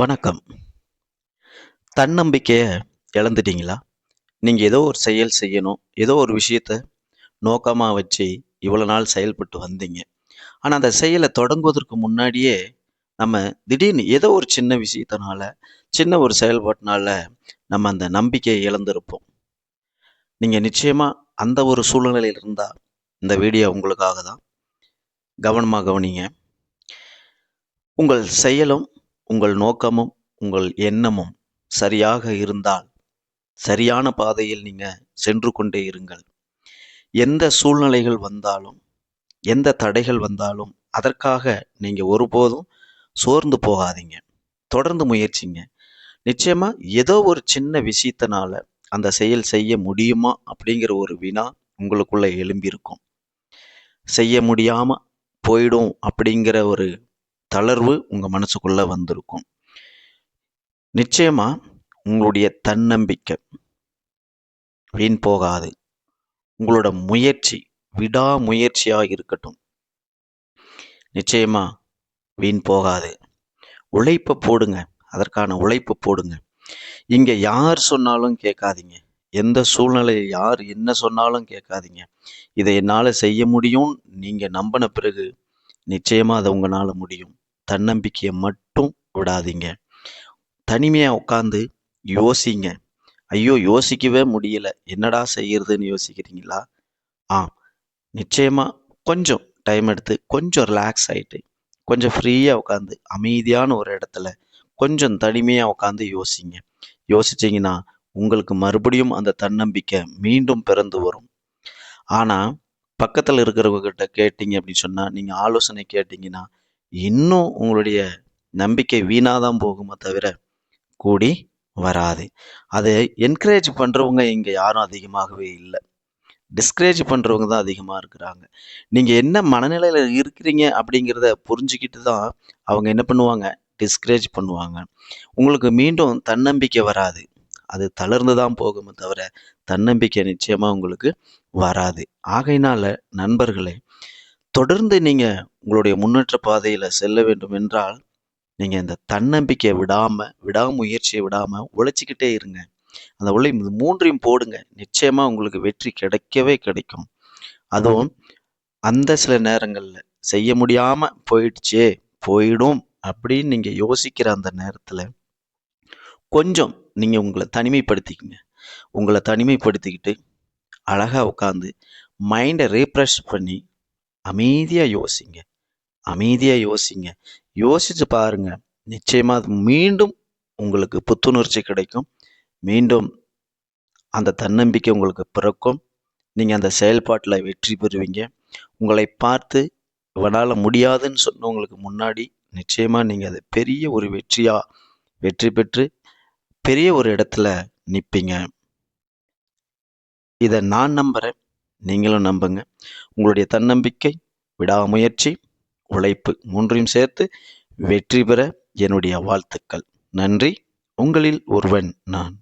வணக்கம். தன்னம்பிக்கையை இழந்துட்டீங்களா? நீங்கள் ஏதோ ஒரு செயல் செய்யணும் ஏதோ ஒரு விஷயத்த நோக்கமாக வச்சு இவ்வளோ நாள் செயல்பட்டு வந்தீங்க. ஆனால் அந்த செயலை தொடங்குவதற்கு முன்னாடியே நம்ம திடீர்னு ஏதோ ஒரு சின்ன விஷயத்தினால சின்ன ஒரு செயல்பாட்டினால நம்ம அந்த நம்பிக்கையை இழந்திருப்போம். நீங்கள் நிச்சயமாக அந்த ஒரு சூழ்நிலையில் இருந்தால் இந்த வீடியோ உங்களுக்காக தான் கவனமாக கவனிங்க. உங்கள் செயலும் உங்கள் நோக்கமும் உங்கள் எண்ணமும் சரியாக இருந்தால் சரியான பாதையில் நீங்கள் சென்று கொண்டே இருங்கள். எந்த சூழ்நிலைகள் வந்தாலும் எந்த தடைகள் வந்தாலும் அதற்காக நீங்கள் ஒருபோதும் சோர்ந்து போகாதீங்க. தொடர்ந்து முயற்சிங்க. நிச்சயமாக ஏதோ ஒரு சின்ன விஷயத்தினால அந்த செயல் செய்ய முடியுமா அப்படிங்கிற ஒரு வினா உங்களுக்குள்ளே எழும்பியிருக்கும். செய்ய முடியாமல் போயிடும் அப்படிங்கிற ஒரு தளர்வு உங்கள் மனசுக்குள்ளே வந்திருக்கும். நிச்சயமாக உங்களுடைய தன்னம்பிக்கை வீண் போகாது. உங்களோட முயற்சி விடாமுயற்சியாக இருக்கட்டும். நிச்சயமாக வீண் போகாது. உழைப்பை போடுங்க. அதற்கான உழைப்பு போடுங்க. இங்கே யார் சொன்னாலும் கேட்காதீங்க. எந்த சூழ்நிலையில் யார் என்ன சொன்னாலும் கேட்காதீங்க. இதை என்னால் செய்ய முடியும் நீங்கள் நம்பின பிறகு நிச்சயமாக அதை உங்களால் முடியும். தன்னம்பிக்கையை மட்டும் விடாதீங்க. தனிமையாக உட்காந்து யோசிங்க. ஐயோ யோசிக்கவே முடியல. என்னடா செய்யறதுன்னு யோசிக்கிறீங்களா? ஆ நிச்சயமாக கொஞ்சம் டைம் எடுத்து கொஞ்சம் ரிலாக்ஸ் ஆகிட்டு கொஞ்சம் ஃப்ரீயாக உட்காந்து அமைதியான ஒரு இடத்துல கொஞ்சம் தனிமையாக உட்காந்து யோசிங்க. யோசிச்சிங்கன்னா உங்களுக்கு மறுபடியும் அந்த தன்னம்பிக்கை மீண்டும் பிறந்து வரும். ஆனால் பக்கத்தில் இருக்கிறவங்க கிட்ட கேட்டீங்க அப்படின்னு சொன்னால் நீங்கள் ஆலோசனை கேட்டிங்கன்னா இன்னும் உங்களுடைய நம்பிக்கை வீணாக தான் போகுமே தவிர கூடி வராது. அதை என்கரேஜ் பண்ணுறவங்க இங்கே யாரும் அதிகமாகவே இல்லை. டிஸ்கரேஜ் பண்ணுறவங்க தான் அதிகமாக இருக்கிறாங்க. நீங்கள் என்ன மனநிலையில் இருக்கிறீங்க அப்படிங்கிறத புரிஞ்சுக்கிட்டு தான் அவங்க என்ன பண்ணுவாங்க? டிஸ்கரேஜ் பண்ணுவாங்க. உங்களுக்கு மீண்டும் தன்னம்பிக்கை வராது. அது தளர்ந்து தான் போகுமே தவிர தன்னம்பிக்கை நிச்சயமாக உங்களுக்கு வராது. ஆகையினால நண்பர்களே தொடர்ந்து நீங்கள் உங்களுடைய முன்னேற்ற பாதையில் செல்ல வேண்டும் என்றால் நீங்கள் இந்த தன்னம்பிக்கையை விடாமல் விடாமுயற்சியை விடாமல் உழைச்சிக்கிட்டே இருங்க. அந்த உழை மூன்றையும் போடுங்க. நிச்சயமாக உங்களுக்கு வெற்றி கிடைக்கவே கிடைக்கும். அதுவும் அந்த சில நேரங்களில் செய்ய முடியாமல் போயிடுச்சே போயிடும் அப்படின்னு நீங்கள் யோசிக்கிற அந்த நேரத்தில் கொஞ்சம் நீங்கள் உங்களை தனிமைப்படுத்திக்கங்க. உங்களை தனிமைப்படுத்திக்கிட்டு அழகாக உட்காந்து மைண்டை ரீப்ரெஷ் பண்ணி அமைதியாக யோசிங்க. அமைதியாக யோசிங்க. யோசிச்சு பாருங்க. நிச்சயமாக அது மீண்டும் உங்களுக்கு புத்துணர்ச்சி கிடைக்கும். மீண்டும் அந்த தன்னம்பிக்கை உங்களுக்கு பிறக்கும். நீங்கள் அந்த செயல்பாட்டில் வெற்றி பெறுவீங்க. உங்களை பார்த்து இவனால் முடியாதுன்னு சொன்னவங்களுக்கு முன்னாடி நிச்சயமாக நீங்கள் அதை பெரிய ஒரு வெற்றியாக வெற்றி பெற்று பெரிய ஒரு இடத்துல நிற்பீங்க இதை நான் நம்புகிறேன் நீங்களும் நம்புங்க. உங்களுடைய தன்னம்பிக்கை விடாமுயற்சி உழைப்பு மூன்றையும் சேர்த்து வெற்றி பெற என்னுடைய வாழ்த்துக்கள். நன்றி. உங்களில் ஒருவன் நான்.